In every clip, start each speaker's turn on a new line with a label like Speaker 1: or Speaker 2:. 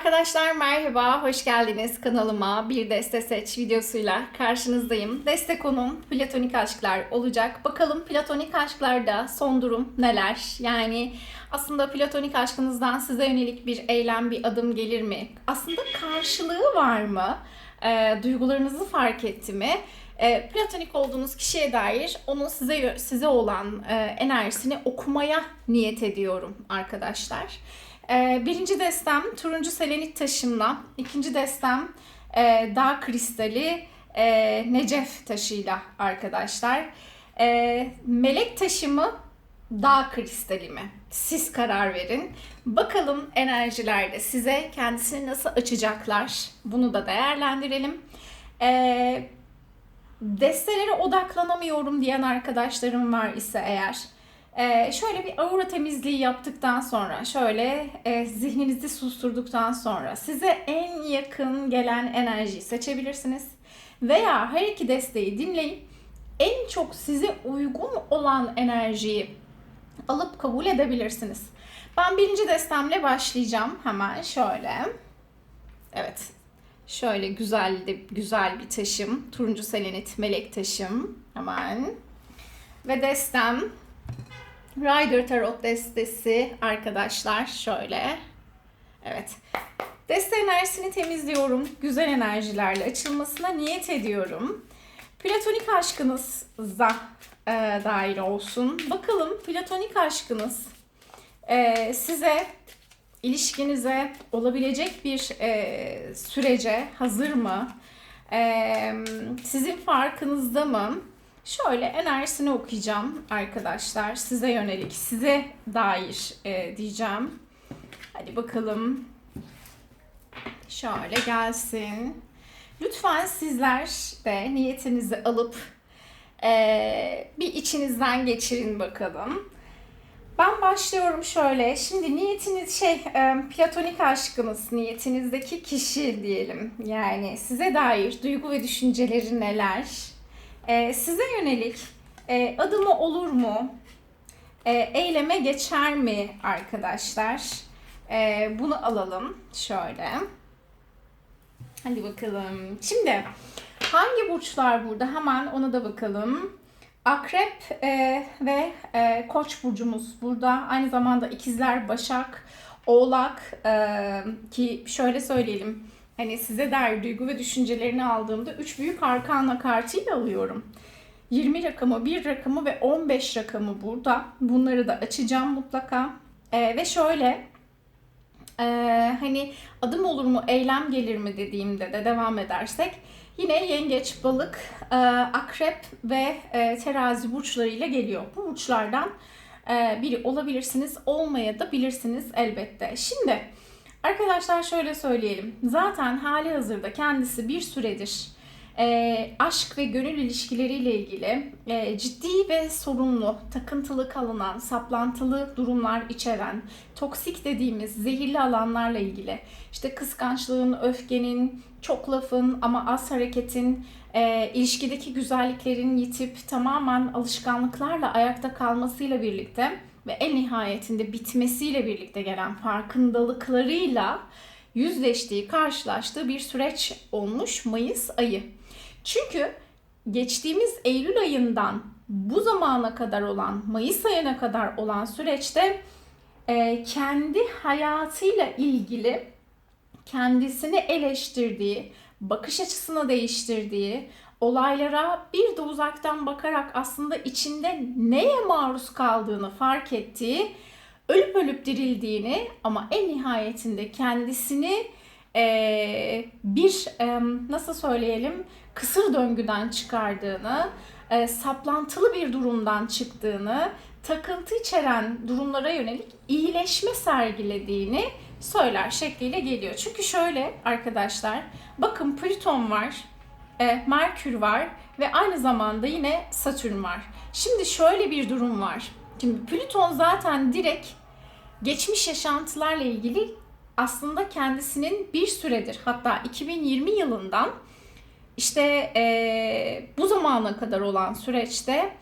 Speaker 1: Arkadaşlar merhaba, hoş geldiniz kanalıma. Bir deste seç videosuyla karşınızdayım. Deste konum platonik aşklar olacak. Bakalım platonik aşklarda son durum neler? Yani aslında platonik aşkınızdan size yönelik bir eylem, bir adım gelir mi? Aslında karşılığı var mı? Ee, duygularınızı fark etti mi? E, platonik olduğunuz kişiye dair onun size size olan e, enerjisini okumaya niyet ediyorum arkadaşlar. E, birinci destem turuncu selenit taşımla, ikinci destem e, dağ kristali e, necef taşıyla arkadaşlar. E, melek taşımı dağ kristali mi? Siz karar verin. Bakalım enerjilerde size kendisini nasıl açacaklar? Bunu da değerlendirelim. Eee destelere odaklanamıyorum diyen arkadaşlarım var ise eğer e, şöyle bir aura temizliği yaptıktan sonra şöyle e, zihninizi susturduktan sonra size en yakın gelen enerjiyi seçebilirsiniz. Veya her iki desteği dinleyip en çok size uygun olan enerjiyi alıp kabul edebilirsiniz. Ben birinci destemle başlayacağım hemen şöyle. Evet Şöyle güzel de güzel bir taşım. Turuncu selenit melek taşım. Hemen. Ve destem. Rider Tarot destesi arkadaşlar. Şöyle. Evet. Deste enerjisini temizliyorum. Güzel enerjilerle açılmasına niyet ediyorum. Platonik aşkınıza e, dair olsun. Bakalım platonik aşkınız e, size ilişkinize olabilecek bir e, sürece hazır mı? E, sizin farkınızda mı? Şöyle enerjisini okuyacağım arkadaşlar. Size yönelik, size dair e, diyeceğim. Hadi bakalım. Şöyle gelsin. Lütfen sizler de niyetinizi alıp e, bir içinizden geçirin bakalım. Ben başlıyorum şöyle. Şimdi niyetiniz şey e, platonik aşkınız niyetinizdeki kişi diyelim. Yani size dair duygu ve düşünceleri neler? E, size yönelik e, adımı olur mu? E, eyleme geçer mi arkadaşlar? E, bunu alalım şöyle. Hadi bakalım. Şimdi hangi burçlar burada? Hemen ona da bakalım. Akrep e, ve e, Koç burcumuz burada. Aynı zamanda ikizler, Başak, Oğlak e, ki şöyle söyleyelim. Hani size dair duygu ve düşüncelerini aldığımda 3 büyük arkana kartıyla alıyorum. 20 rakamı, 1 rakamı ve 15 rakamı burada. Bunları da açacağım mutlaka. E, ve şöyle e, hani adım olur mu, eylem gelir mi dediğimde de devam edersek Yine yengeç, balık, e, akrep ve e, terazi burçlarıyla geliyor. Bu burçlardan e, biri olabilirsiniz, olmaya da bilirsiniz elbette. Şimdi arkadaşlar şöyle söyleyelim. Zaten hali hazırda kendisi bir süredir e, aşk ve gönül ilişkileriyle ilgili e, ciddi ve sorunlu, takıntılı kalınan, saplantılı durumlar içeren, toksik dediğimiz zehirli alanlarla ilgili, işte kıskançlığın, öfkenin, çok lafın ama az hareketin, e, ilişkideki güzelliklerin yitip tamamen alışkanlıklarla ayakta kalmasıyla birlikte ve en nihayetinde bitmesiyle birlikte gelen farkındalıklarıyla yüzleştiği, karşılaştığı bir süreç olmuş Mayıs ayı. Çünkü geçtiğimiz Eylül ayından bu zamana kadar olan, Mayıs ayına kadar olan süreçte e, kendi hayatıyla ilgili kendisini eleştirdiği, bakış açısını değiştirdiği, olaylara bir de uzaktan bakarak aslında içinde neye maruz kaldığını fark ettiği, ölüp ölüp dirildiğini ama en nihayetinde kendisini e, bir e, nasıl söyleyelim kısır döngüden çıkardığını, e, saplantılı bir durumdan çıktığını, takıntı içeren durumlara yönelik iyileşme sergilediğini söyler şekliyle geliyor. Çünkü şöyle arkadaşlar, bakın Plüton var, e, Merkür var ve aynı zamanda yine Satürn var. Şimdi şöyle bir durum var. Şimdi Plüton zaten direkt geçmiş yaşantılarla ilgili aslında kendisinin bir süredir hatta 2020 yılından işte e, bu zamana kadar olan süreçte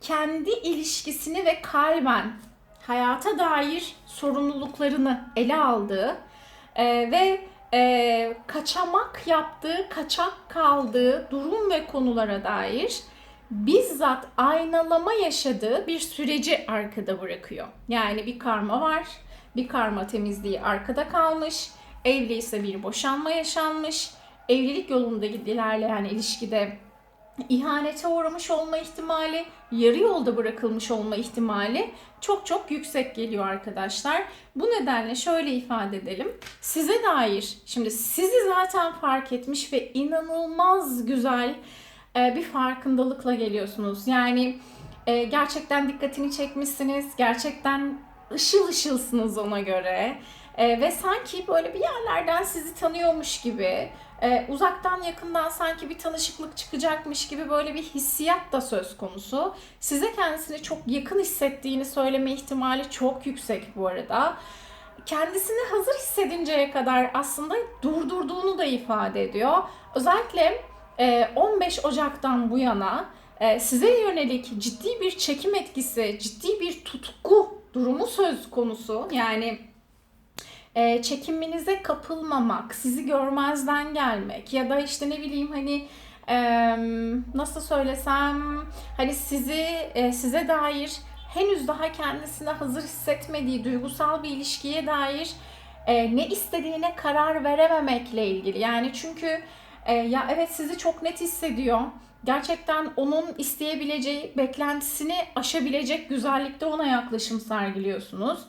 Speaker 1: kendi ilişkisini ve kalben hayata dair sorumluluklarını ele aldığı e, ve e, kaçamak yaptığı, kaçak kaldığı durum ve konulara dair bizzat aynalama yaşadığı bir süreci arkada bırakıyor. Yani bir karma var, bir karma temizliği arkada kalmış, evliyse bir boşanma yaşanmış, evlilik yolunda ilerleyen ilişkide ihanete uğramış olma ihtimali, yarı yolda bırakılmış olma ihtimali çok çok yüksek geliyor arkadaşlar. Bu nedenle şöyle ifade edelim. Size dair, şimdi sizi zaten fark etmiş ve inanılmaz güzel e, bir farkındalıkla geliyorsunuz. Yani e, gerçekten dikkatini çekmişsiniz, gerçekten ışıl ışılsınız ona göre. E, ve sanki böyle bir yerlerden sizi tanıyormuş gibi e, uzaktan yakından sanki bir tanışıklık çıkacakmış gibi böyle bir hissiyat da söz konusu. Size kendisini çok yakın hissettiğini söyleme ihtimali çok yüksek bu arada. Kendisini hazır hissedinceye kadar aslında durdurduğunu da ifade ediyor. Özellikle e, 15 Ocak'tan bu yana e, size yönelik ciddi bir çekim etkisi, ciddi bir tutku durumu söz konusu. Yani e, çekinmenize kapılmamak, sizi görmezden gelmek ya da işte ne bileyim hani e, nasıl söylesem hani sizi e, size dair henüz daha kendisine hazır hissetmediği duygusal bir ilişkiye dair e, ne istediğine karar verememekle ilgili. Yani çünkü e, ya evet sizi çok net hissediyor. Gerçekten onun isteyebileceği, beklentisini aşabilecek güzellikte ona yaklaşım sergiliyorsunuz.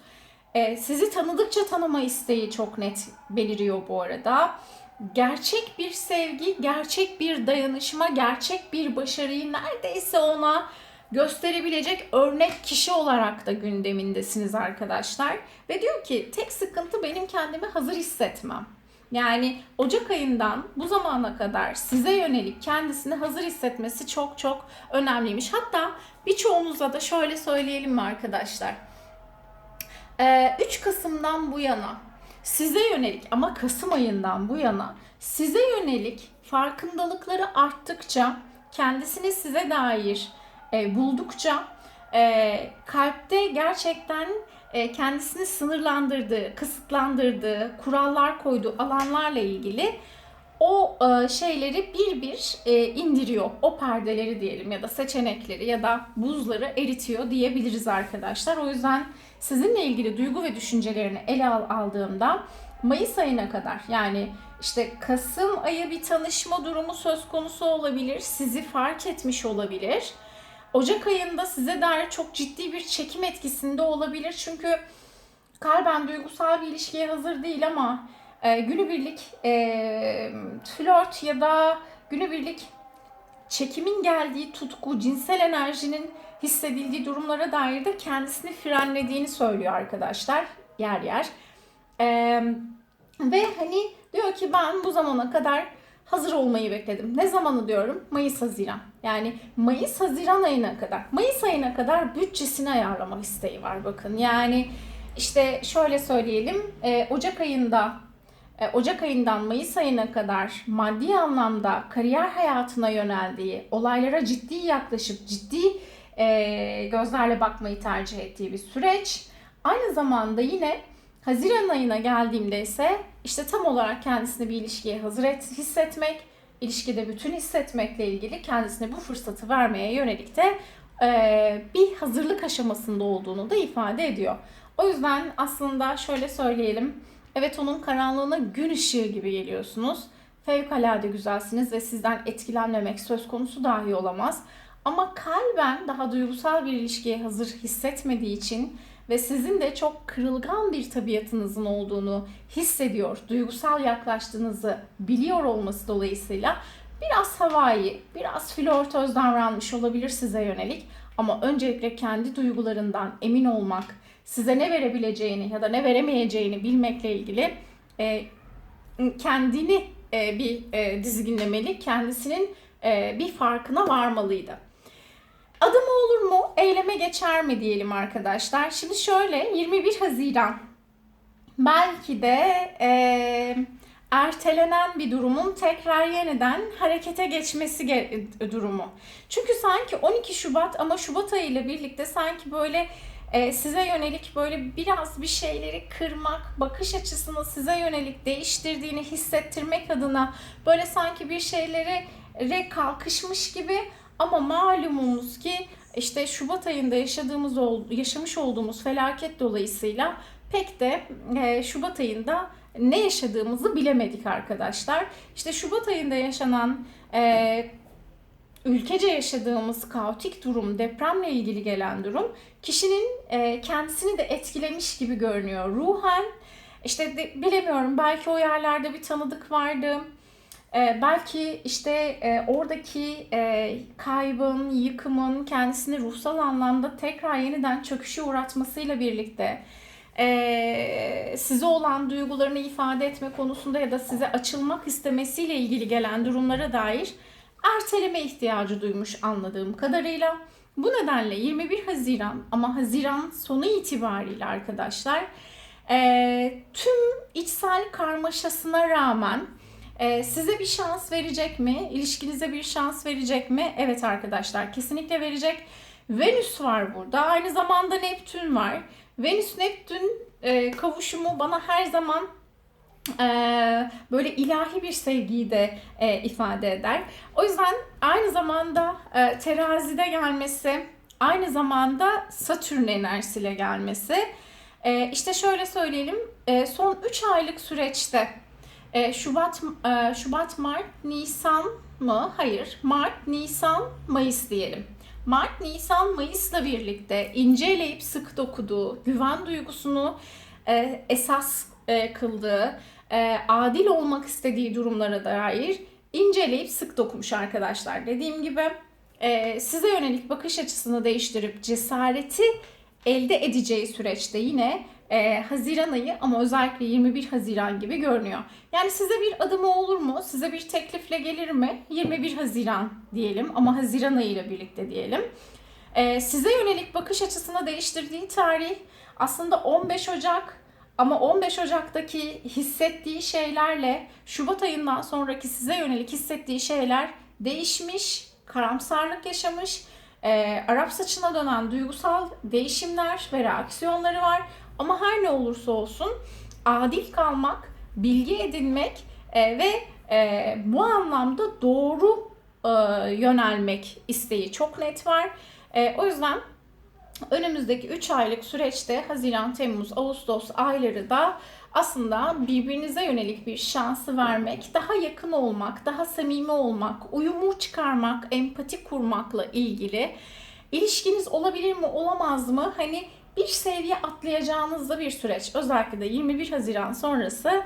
Speaker 1: E, sizi tanıdıkça tanıma isteği çok net beliriyor bu arada. Gerçek bir sevgi, gerçek bir dayanışma, gerçek bir başarıyı neredeyse ona gösterebilecek örnek kişi olarak da gündemindesiniz arkadaşlar. Ve diyor ki tek sıkıntı benim kendimi hazır hissetmem. Yani Ocak ayından bu zamana kadar size yönelik kendisini hazır hissetmesi çok çok önemliymiş. Hatta birçoğunuza da şöyle söyleyelim mi arkadaşlar? 3 ee, Kasım'dan bu yana size yönelik ama Kasım ayından bu yana size yönelik farkındalıkları arttıkça kendisini size dair e, buldukça e, kalpte gerçekten e, kendisini sınırlandırdığı, kısıtlandırdığı, kurallar koyduğu alanlarla ilgili o şeyleri bir bir indiriyor. O perdeleri diyelim ya da seçenekleri ya da buzları eritiyor diyebiliriz arkadaşlar. O yüzden sizinle ilgili duygu ve düşüncelerini ele al aldığımda Mayıs ayına kadar yani işte Kasım ayı bir tanışma durumu söz konusu olabilir. Sizi fark etmiş olabilir. Ocak ayında size dair çok ciddi bir çekim etkisinde olabilir. Çünkü kalben duygusal bir ilişkiye hazır değil ama e, günübirlik e, flört ya da günübirlik çekimin geldiği tutku, cinsel enerjinin hissedildiği durumlara dair de kendisini frenlediğini söylüyor arkadaşlar yer yer. Ee, ve hani diyor ki ben bu zamana kadar hazır olmayı bekledim. Ne zamanı diyorum? Mayıs-Haziran. Yani Mayıs-Haziran ayına kadar. Mayıs ayına kadar bütçesini ayarlamak isteği var bakın. Yani işte şöyle söyleyelim. E, Ocak ayında Ocak ayından Mayıs ayına kadar maddi anlamda kariyer hayatına yöneldiği, olaylara ciddi yaklaşıp ciddi e, gözlerle bakmayı tercih ettiği bir süreç. Aynı zamanda yine Haziran ayına geldiğimde ise işte tam olarak kendisini bir ilişkiye hazır et, hissetmek, ilişkide bütün hissetmekle ilgili kendisine bu fırsatı vermeye yönelik de e, bir hazırlık aşamasında olduğunu da ifade ediyor. O yüzden aslında şöyle söyleyelim. Evet onun karanlığına gün ışığı gibi geliyorsunuz. Fevkalade güzelsiniz ve sizden etkilenmemek söz konusu dahi olamaz. Ama kalben daha duygusal bir ilişkiye hazır hissetmediği için ve sizin de çok kırılgan bir tabiatınızın olduğunu hissediyor, duygusal yaklaştığınızı biliyor olması dolayısıyla biraz havai, biraz flörtöz davranmış olabilir size yönelik. Ama öncelikle kendi duygularından emin olmak, size ne verebileceğini ya da ne veremeyeceğini bilmekle ilgili e, kendini e, bir e, dizginlemeli, kendisinin e, bir farkına varmalıydı. Adım olur mu, eyleme geçer mi diyelim arkadaşlar. Şimdi şöyle 21 Haziran belki de e, ertelenen bir durumun tekrar yeniden harekete geçmesi durumu. Çünkü sanki 12 Şubat ama Şubat ayı ile birlikte sanki böyle e, size yönelik böyle biraz bir şeyleri kırmak, bakış açısını size yönelik değiştirdiğini hissettirmek adına böyle sanki bir şeylere re kalkışmış gibi ama malumumuz ki işte Şubat ayında yaşadığımız yaşamış olduğumuz felaket dolayısıyla pek de e, Şubat ayında ne yaşadığımızı bilemedik arkadaşlar. İşte Şubat ayında yaşanan e, ülkece yaşadığımız kaotik durum, depremle ilgili gelen durum kişinin e, kendisini de etkilemiş gibi görünüyor ruhen. İşte de- bilemiyorum belki o yerlerde bir tanıdık vardı. E, belki işte e, oradaki e, kaybın, yıkımın kendisini ruhsal anlamda tekrar yeniden çöküşe uğratmasıyla birlikte e, size olan duygularını ifade etme konusunda ya da size açılmak istemesiyle ilgili gelen durumlara dair erteleme ihtiyacı duymuş anladığım kadarıyla. Bu nedenle 21 Haziran ama Haziran sonu itibariyle arkadaşlar e, tüm içsel karmaşasına rağmen e, size bir şans verecek mi? İlişkinize bir şans verecek mi? Evet arkadaşlar kesinlikle verecek. Venüs var burada. Aynı zamanda Neptün var. Venüs-Neptün e, kavuşumu bana her zaman böyle ilahi bir sevgiyi de ifade eder. O yüzden aynı zamanda terazide gelmesi, aynı zamanda Satürn enerjisiyle gelmesi. İşte şöyle söyleyelim, son 3 aylık süreçte Şubat, Şubat, Mart, Nisan mı? Hayır, Mart, Nisan, Mayıs diyelim. Mart, Nisan, Mayıs'la birlikte inceleyip sık dokuduğu, güven duygusunu esas kıldığı, e, adil olmak istediği durumlara dair inceleyip sık dokumuş arkadaşlar. Dediğim gibi e, size yönelik bakış açısını değiştirip cesareti elde edeceği süreçte yine e, Haziran ayı ama özellikle 21 Haziran gibi görünüyor. Yani size bir adımı olur mu? Size bir teklifle gelir mi? 21 Haziran diyelim ama Haziran ayı ile birlikte diyelim. E, size yönelik bakış açısını değiştirdiği tarih aslında 15 Ocak ama 15 Ocak'taki hissettiği şeylerle Şubat ayından sonraki size yönelik hissettiği şeyler değişmiş, karamsarlık yaşamış, e, Arap saçına dönen duygusal değişimler ve reaksiyonları var. Ama her ne olursa olsun adil kalmak, bilgi edinmek e, ve e, bu anlamda doğru e, yönelmek isteği çok net var. E, o yüzden önümüzdeki 3 aylık süreçte Haziran, Temmuz, Ağustos ayları da aslında birbirinize yönelik bir şansı vermek, daha yakın olmak, daha samimi olmak, uyumu çıkarmak, empati kurmakla ilgili ilişkiniz olabilir mi, olamaz mı? Hani bir seviye atlayacağınız da bir süreç. Özellikle de 21 Haziran sonrası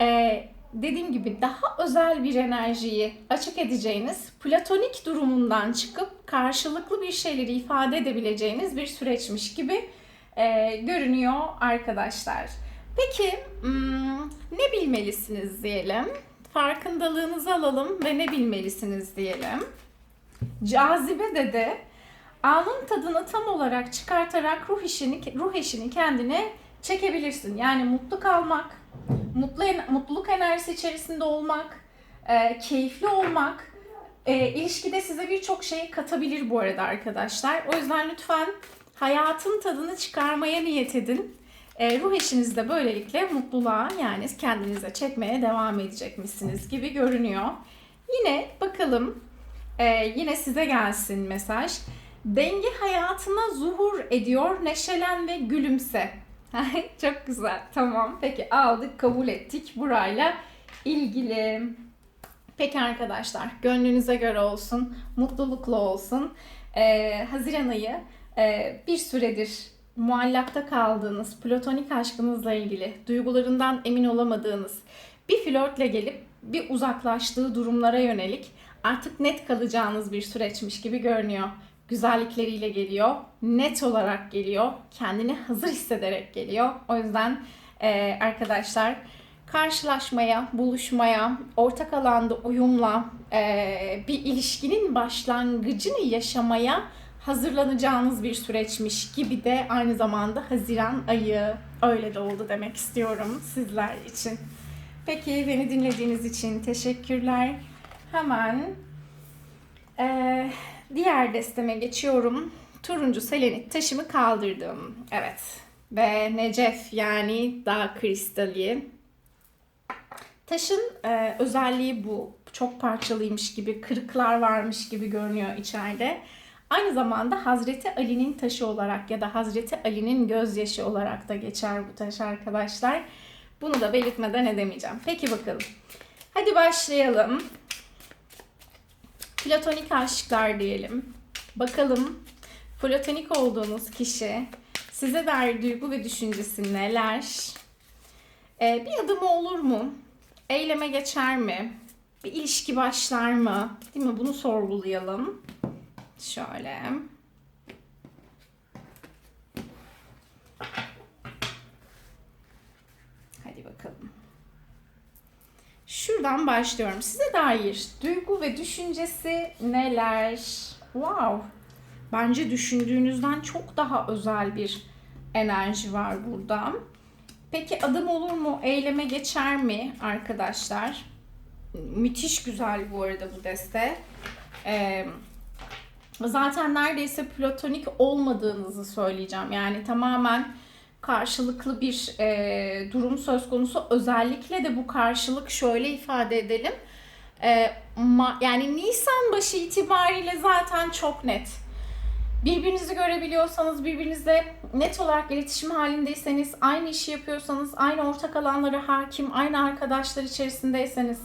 Speaker 1: e, dediğim gibi daha özel bir enerjiyi açık edeceğiniz, platonik durumundan çıkıp karşılıklı bir şeyleri ifade edebileceğiniz bir süreçmiş gibi e, görünüyor arkadaşlar. Peki hmm, ne bilmelisiniz diyelim? Farkındalığınızı alalım ve ne bilmelisiniz diyelim. Cazibe de de anın tadını tam olarak çıkartarak ruh işini ruh eşini kendine çekebilirsin. Yani mutlu kalmak, mutlu mutluluk enerjisi içerisinde olmak, e, keyifli olmak, e, ilişkide size birçok şey katabilir bu arada arkadaşlar. O yüzden lütfen hayatın tadını çıkarmaya niyet edin. E, ruh eşiniz de böylelikle mutluluğa yani kendinize çekmeye devam edecekmişsiniz gibi görünüyor. Yine bakalım e, yine size gelsin mesaj. Denge hayatına zuhur ediyor, neşelen ve gülümse. Çok güzel. Tamam. Peki aldık, kabul ettik. Burayla ilgili. Peki arkadaşlar, gönlünüze göre olsun, mutlulukla olsun. Ee, Haziran ayı e, bir süredir muallakta kaldığınız, platonik aşkınızla ilgili, duygularından emin olamadığınız bir flörtle gelip bir uzaklaştığı durumlara yönelik artık net kalacağınız bir süreçmiş gibi görünüyor güzellikleriyle geliyor. Net olarak geliyor. Kendini hazır hissederek geliyor. O yüzden e, arkadaşlar karşılaşmaya, buluşmaya, ortak alanda uyumla e, bir ilişkinin başlangıcını yaşamaya hazırlanacağınız bir süreçmiş gibi de aynı zamanda Haziran ayı öyle de oldu demek istiyorum sizler için. Peki beni dinlediğiniz için teşekkürler. Hemen e, diğer desteme geçiyorum. turuncu selenit taşımı kaldırdım. Evet. Ve Necef yani dağ kristali. Taşın e, özelliği bu. Çok parçalıymış gibi, kırıklar varmış gibi görünüyor içeride. Aynı zamanda Hazreti Ali'nin taşı olarak ya da Hazreti Ali'nin gözyaşı olarak da geçer bu taş arkadaşlar. Bunu da belirtmeden edemeyeceğim. Peki bakalım. Hadi başlayalım. Platonik aşklar diyelim. Bakalım platonik olduğunuz kişi size dair duygu ve düşüncesi neler? Ee, bir adımı olur mu? Eyleme geçer mi? Bir ilişki başlar mı? Değil mi? Bunu sorgulayalım. Şöyle. Hadi bakalım. Şuradan başlıyorum. Size dair duygu ve düşüncesi neler? Wow. Bence düşündüğünüzden çok daha özel bir enerji var burada. Peki adım olur mu? Eyleme geçer mi arkadaşlar? Müthiş güzel bu arada bu deste. Ee, zaten neredeyse platonik olmadığınızı söyleyeceğim. Yani tamamen karşılıklı bir e, durum söz konusu. Özellikle de bu karşılık şöyle ifade edelim. E, ma, yani Nisan başı itibariyle zaten çok net. Birbirinizi görebiliyorsanız, birbirinizle net olarak iletişim halindeyseniz, aynı işi yapıyorsanız, aynı ortak alanlara hakim, aynı arkadaşlar içerisindeyseniz,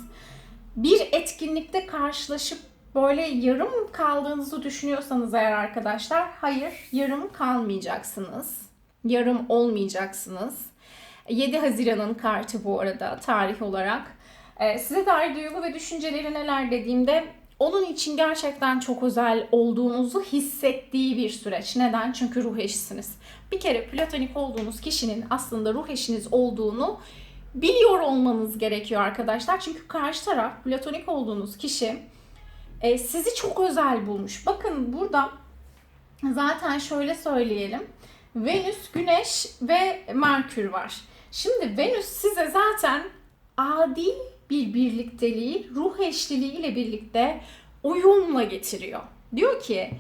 Speaker 1: bir etkinlikte karşılaşıp böyle yarım kaldığınızı düşünüyorsanız eğer arkadaşlar, hayır yarım kalmayacaksınız. Yarım olmayacaksınız. 7 Haziran'ın kartı bu arada tarih olarak. Ee, size dair duygu ve düşünceleri neler dediğimde onun için gerçekten çok özel olduğunuzu hissettiği bir süreç. Neden? Çünkü ruh eşisiniz. Bir kere platonik olduğunuz kişinin aslında ruh eşiniz olduğunu biliyor olmanız gerekiyor arkadaşlar. Çünkü karşı taraf platonik olduğunuz kişi e, sizi çok özel bulmuş. Bakın burada zaten şöyle söyleyelim. Venüs, Güneş ve Merkür var. Şimdi Venüs size zaten adil bir birlikteliği, ruh eşliliği ile birlikte uyumla getiriyor. Diyor ki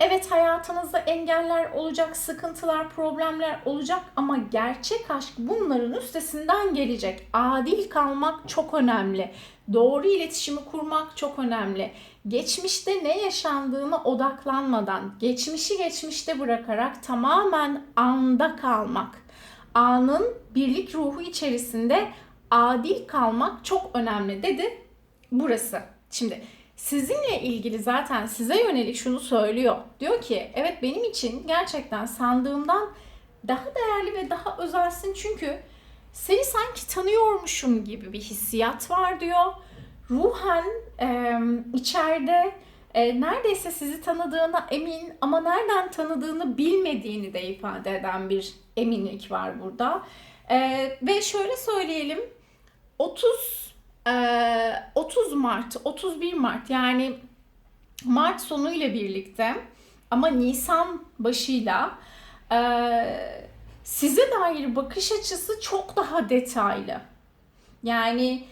Speaker 1: evet hayatınızda engeller olacak, sıkıntılar, problemler olacak ama gerçek aşk bunların üstesinden gelecek. Adil kalmak çok önemli. Doğru iletişimi kurmak çok önemli. Geçmişte ne yaşandığına odaklanmadan, geçmişi geçmişte bırakarak tamamen anda kalmak. Anın birlik ruhu içerisinde adil kalmak çok önemli dedi burası. Şimdi sizinle ilgili zaten size yönelik şunu söylüyor. Diyor ki evet benim için gerçekten sandığımdan daha değerli ve daha özelsin çünkü seni sanki tanıyormuşum gibi bir hissiyat var diyor. Ruhen e, içeride e, neredeyse sizi tanıdığına emin ama nereden tanıdığını bilmediğini de ifade eden bir eminlik var burada. E, ve şöyle söyleyelim 30 e, 30 Mart 31 Mart yani Mart sonu ile birlikte ama Nisan başıyla e, size dair bakış açısı çok daha detaylı. Yani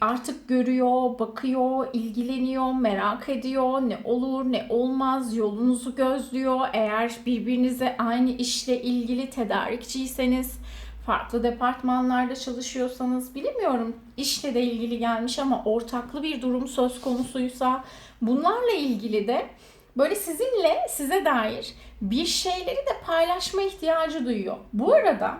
Speaker 1: artık görüyor, bakıyor, ilgileniyor, merak ediyor. Ne olur, ne olmaz yolunuzu gözlüyor. Eğer birbirinize aynı işle ilgili tedarikçiyseniz, farklı departmanlarda çalışıyorsanız bilemiyorum işle de ilgili gelmiş ama ortaklı bir durum söz konusuysa bunlarla ilgili de böyle sizinle size dair bir şeyleri de paylaşma ihtiyacı duyuyor. Bu arada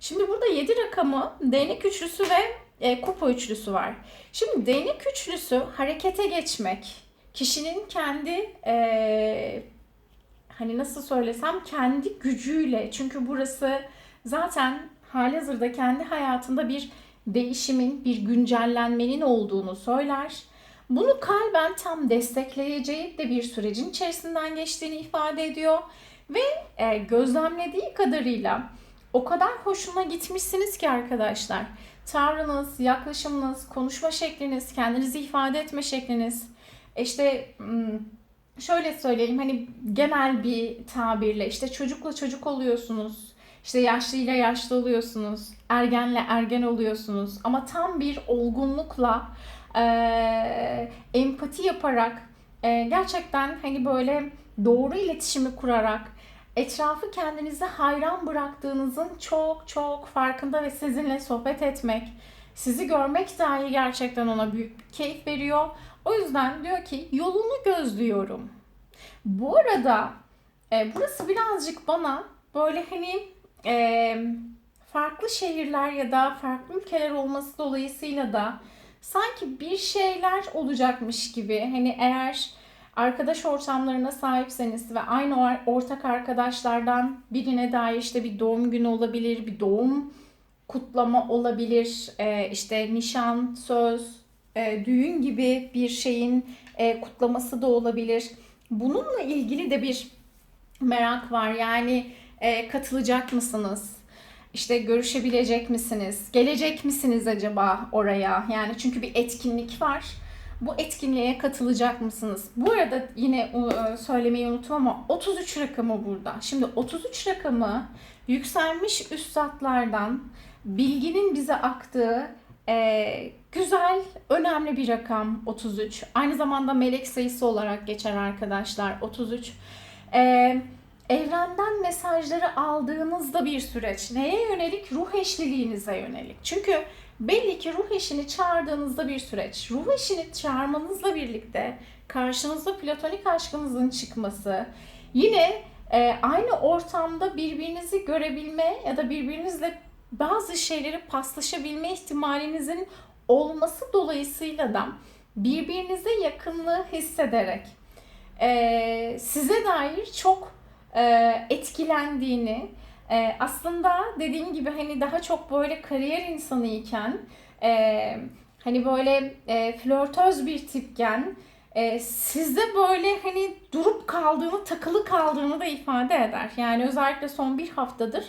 Speaker 1: şimdi burada 7 rakamı değnek üçlüsü ve e, kupa üçlüsü var. Şimdi değnek üçlüsü harekete geçmek, kişinin kendi e, hani nasıl söylesem kendi gücüyle çünkü burası zaten halihazırda kendi hayatında bir değişimin, bir güncellenmenin olduğunu söyler. Bunu kalben tam destekleyeceği de bir sürecin içerisinden geçtiğini ifade ediyor ve e, gözlemlediği kadarıyla o kadar hoşuna gitmişsiniz ki arkadaşlar. Tavrınız, yaklaşımınız, konuşma şekliniz, kendinizi ifade etme şekliniz. İşte şöyle söyleyelim hani genel bir tabirle işte çocukla çocuk oluyorsunuz. İşte yaşlıyla yaşlı oluyorsunuz. Ergenle ergen oluyorsunuz. Ama tam bir olgunlukla e, empati yaparak e, gerçekten hani böyle doğru iletişimi kurarak etrafı kendinize hayran bıraktığınızın çok çok farkında ve sizinle sohbet etmek, sizi görmek dahi gerçekten ona büyük bir keyif veriyor. O yüzden diyor ki yolunu gözlüyorum. Bu arada e, burası birazcık bana böyle hani e, farklı şehirler ya da farklı ülkeler olması dolayısıyla da sanki bir şeyler olacakmış gibi hani eğer arkadaş ortamlarına sahipseniz ve aynı or- ortak arkadaşlardan birine dair işte bir doğum günü olabilir, bir doğum kutlama olabilir, e, işte nişan, söz, e, düğün gibi bir şeyin e, kutlaması da olabilir. Bununla ilgili de bir merak var. Yani katılacak mısınız? İşte görüşebilecek misiniz? Gelecek misiniz acaba oraya? Yani çünkü bir etkinlik var. Bu etkinliğe katılacak mısınız? Bu arada yine e, söylemeyi unuttum ama 33 rakamı burada. Şimdi 33 rakamı yükselmiş üstadlardan bilginin bize aktığı e, güzel, önemli bir rakam 33. Aynı zamanda melek sayısı olarak geçer arkadaşlar 33. E, evrenden mesajları aldığınızda bir süreç. Neye yönelik? Ruh eşliliğinize yönelik. Çünkü belli ki ruh eşini çağırdığınızda bir süreç. Ruh eşini çağırmanızla birlikte karşınızda platonik aşkınızın çıkması, yine e, aynı ortamda birbirinizi görebilme ya da birbirinizle bazı şeyleri paslaşabilme ihtimalinizin olması dolayısıyla da birbirinize yakınlığı hissederek e, size dair çok e, etkilendiğini e, aslında dediğim gibi hani daha çok böyle kariyer insanı iken e, hani böyle e, flörtöz bir tipken e, sizde böyle hani durup kaldığını, takılı kaldığını da ifade eder. Yani özellikle son bir haftadır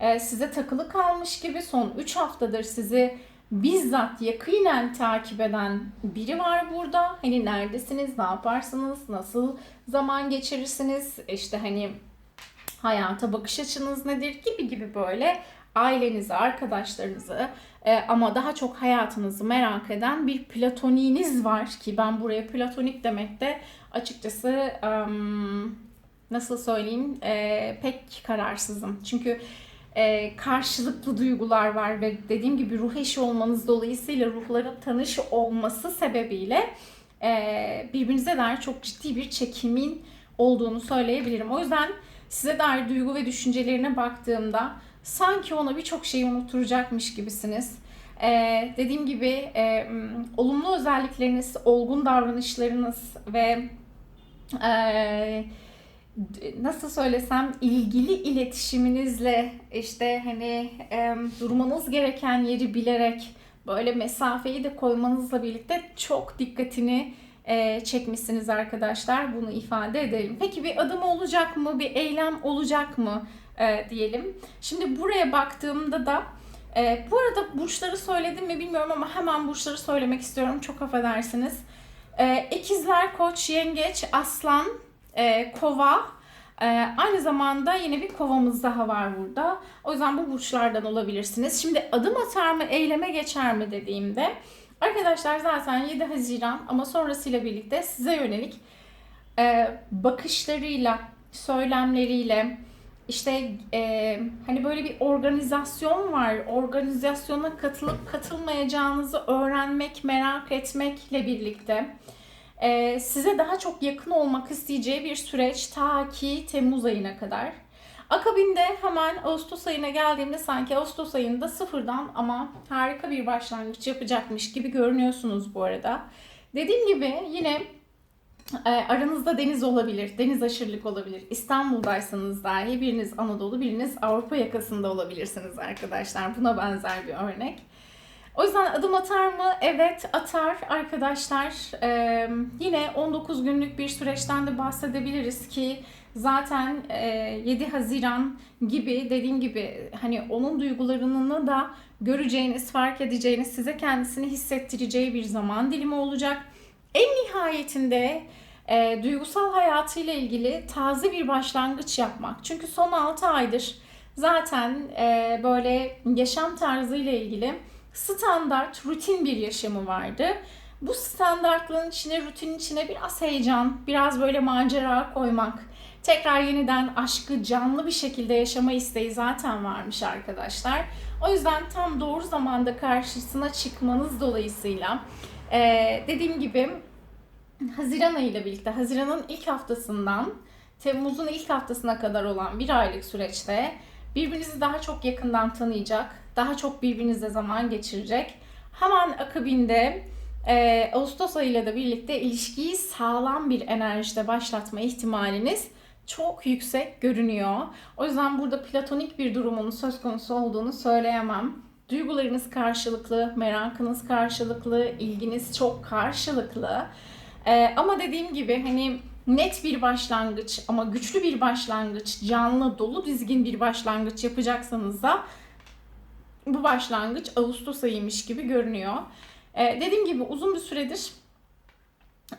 Speaker 1: e, size takılı kalmış gibi son 3 haftadır sizi bizzat yakinen takip eden biri var burada. Hani neredesiniz, ne yaparsınız, nasıl zaman geçirirsiniz, işte hani hayata bakış açınız nedir gibi gibi böyle ailenizi, arkadaşlarınızı e, ama daha çok hayatınızı merak eden bir platoniğiniz var ki ben buraya platonik demekte açıkçası um, nasıl söyleyeyim e, pek kararsızım. Çünkü e, karşılıklı duygular var ve dediğim gibi ruh eşi olmanız dolayısıyla ruhların tanış olması sebebiyle e, birbirinize dair çok ciddi bir çekimin olduğunu söyleyebilirim. O yüzden size dair duygu ve düşüncelerine baktığımda sanki ona birçok şeyi unutturacakmış gibisiniz. Ee, dediğim gibi e, olumlu özellikleriniz, olgun davranışlarınız ve e, nasıl söylesem ilgili iletişiminizle işte hani e, durmanız gereken yeri bilerek böyle mesafeyi de koymanızla birlikte çok dikkatini e, çekmişsiniz arkadaşlar. Bunu ifade edelim. Peki bir adım olacak mı? Bir eylem olacak mı? E, diyelim. Şimdi buraya baktığımda da e, bu arada burçları söyledim mi bilmiyorum ama hemen burçları söylemek istiyorum. Çok affedersiniz. E, ikizler, koç, yengeç, aslan, e, kova. E, aynı zamanda yine bir kovamız daha var burada. O yüzden bu burçlardan olabilirsiniz. Şimdi adım atar mı, eyleme geçer mi dediğimde Arkadaşlar zaten 7 Haziran ama sonrasıyla birlikte size yönelik e, bakışlarıyla, söylemleriyle işte e, hani böyle bir organizasyon var. Organizasyona katılıp katılmayacağınızı öğrenmek, merak etmekle birlikte e, size daha çok yakın olmak isteyeceği bir süreç ta ki Temmuz ayına kadar. Akabinde hemen Ağustos ayına geldiğimde sanki Ağustos ayında sıfırdan ama harika bir başlangıç yapacakmış gibi görünüyorsunuz bu arada. Dediğim gibi yine e, aranızda deniz olabilir, deniz aşırılık olabilir. İstanbul'daysanız dahi biriniz Anadolu, biriniz Avrupa yakasında olabilirsiniz arkadaşlar. Buna benzer bir örnek. O yüzden adım atar mı? Evet atar arkadaşlar. Ee, yine 19 günlük bir süreçten de bahsedebiliriz ki zaten e, 7 Haziran gibi dediğim gibi hani onun duygularını da göreceğiniz, fark edeceğiniz, size kendisini hissettireceği bir zaman dilimi olacak. En nihayetinde e, duygusal hayatıyla ilgili taze bir başlangıç yapmak. Çünkü son 6 aydır zaten e, böyle yaşam tarzıyla ilgili standart, rutin bir yaşamı vardı. Bu standartlığın içine, rutinin içine biraz heyecan, biraz böyle macera koymak, tekrar yeniden aşkı canlı bir şekilde yaşama isteği zaten varmış arkadaşlar. O yüzden tam doğru zamanda karşısına çıkmanız dolayısıyla ee, dediğim gibi Haziran ayı ile birlikte Haziran'ın ilk haftasından Temmuz'un ilk haftasına kadar olan bir aylık süreçte birbirinizi daha çok yakından tanıyacak, daha çok birbirinizle zaman geçirecek. Hemen akabinde e, Ağustos ayıyla da birlikte ilişkiyi sağlam bir enerjide başlatma ihtimaliniz çok yüksek görünüyor. O yüzden burada platonik bir durumun söz konusu olduğunu söyleyemem. Duygularınız karşılıklı, merakınız karşılıklı, ilginiz çok karşılıklı. Ee, ama dediğim gibi hani net bir başlangıç ama güçlü bir başlangıç, canlı, dolu dizgin bir başlangıç yapacaksanız da bu başlangıç Ağustos ayıymış gibi görünüyor. Ee, dediğim gibi uzun bir süredir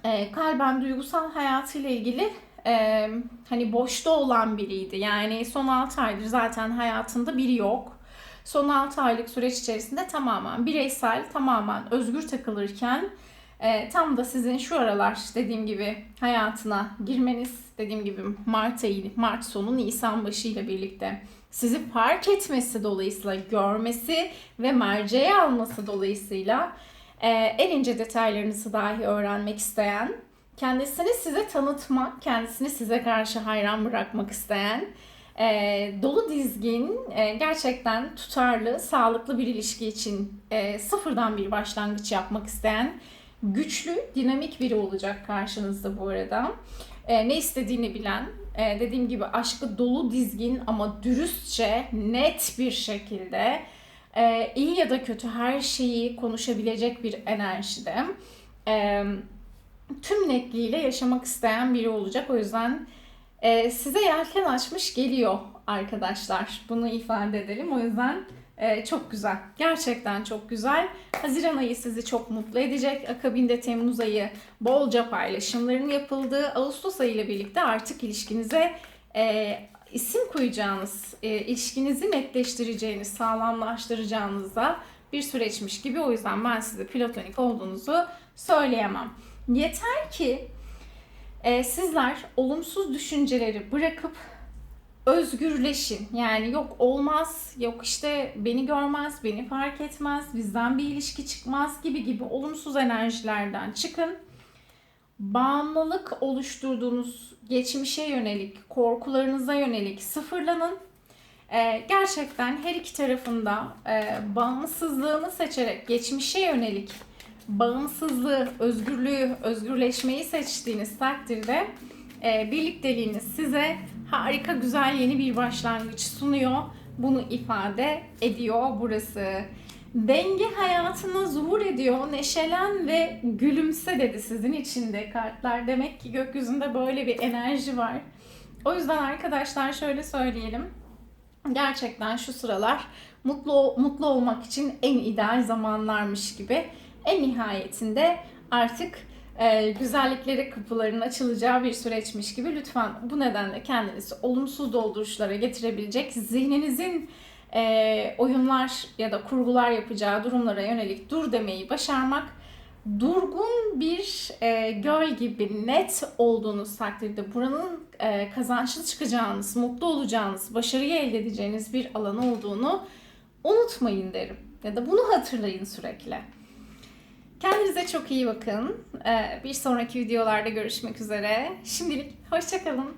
Speaker 1: e, kalben duygusal hayatıyla ilgili e, hani boşta olan biriydi. Yani son 6 aydır zaten hayatında biri yok. Son 6 aylık süreç içerisinde tamamen bireysel, tamamen özgür takılırken e, tam da sizin şu aralar dediğim gibi hayatına girmeniz, dediğim gibi Mart ayı, Mart sonu, Nisan başı ile birlikte sizi fark etmesi dolayısıyla görmesi ve merceğe alması dolayısıyla e, en ince detaylarınızı dahi öğrenmek isteyen, kendisini size tanıtmak, kendisini size karşı hayran bırakmak isteyen, e, dolu dizgin, e, gerçekten tutarlı, sağlıklı bir ilişki için e, sıfırdan bir başlangıç yapmak isteyen, güçlü, dinamik biri olacak karşınızda bu arada. E, ne istediğini bilen, e, dediğim gibi aşkı dolu dizgin ama dürüstçe, net bir şekilde e, iyi ya da kötü her şeyi konuşabilecek bir enerjide. E, tüm netliğiyle yaşamak isteyen biri olacak. O yüzden e, size yelken açmış geliyor arkadaşlar. Bunu ifade edelim. O yüzden e, çok güzel. Gerçekten çok güzel. Haziran ayı sizi çok mutlu edecek. Akabinde Temmuz ayı bolca paylaşımların yapıldığı. Ağustos ayı ile birlikte artık ilişkinize e, isim koyacağınız, e, ilişkinizi netleştireceğiniz, sağlamlaştıracağınız da bir süreçmiş gibi. O yüzden ben size platonik olduğunuzu söyleyemem. Yeter ki e, sizler olumsuz düşünceleri bırakıp özgürleşin. Yani yok olmaz, yok işte beni görmez, beni fark etmez, bizden bir ilişki çıkmaz gibi gibi olumsuz enerjilerden çıkın. Bağımlılık oluşturduğunuz geçmişe yönelik, korkularınıza yönelik sıfırlanın. Ee, gerçekten her iki tarafında e, bağımsızlığını seçerek geçmişe yönelik bağımsızlığı, özgürlüğü, özgürleşmeyi seçtiğiniz takdirde e, birlikteliğiniz size harika, güzel yeni bir başlangıç sunuyor. Bunu ifade ediyor burası. Denge hayatına zuhur ediyor. Neşelen ve gülümse dedi sizin içinde kartlar. Demek ki gökyüzünde böyle bir enerji var. O yüzden arkadaşlar şöyle söyleyelim. Gerçekten şu sıralar mutlu mutlu olmak için en ideal zamanlarmış gibi. En nihayetinde artık e, güzelliklere kapıların açılacağı bir süreçmiş gibi lütfen bu nedenle kendinizi olumsuz dolduruşlara getirebilecek zihninizin e, oyunlar ya da kurgular yapacağı durumlara yönelik dur demeyi başarmak durgun bir e, göl gibi net olduğunuz takdirde buranın e, kazançlı çıkacağınız, mutlu olacağınız, başarıyı elde edeceğiniz bir alan olduğunu unutmayın derim. Ya da bunu hatırlayın sürekli. Kendinize çok iyi bakın. Ee, bir sonraki videolarda görüşmek üzere. Şimdilik hoşçakalın.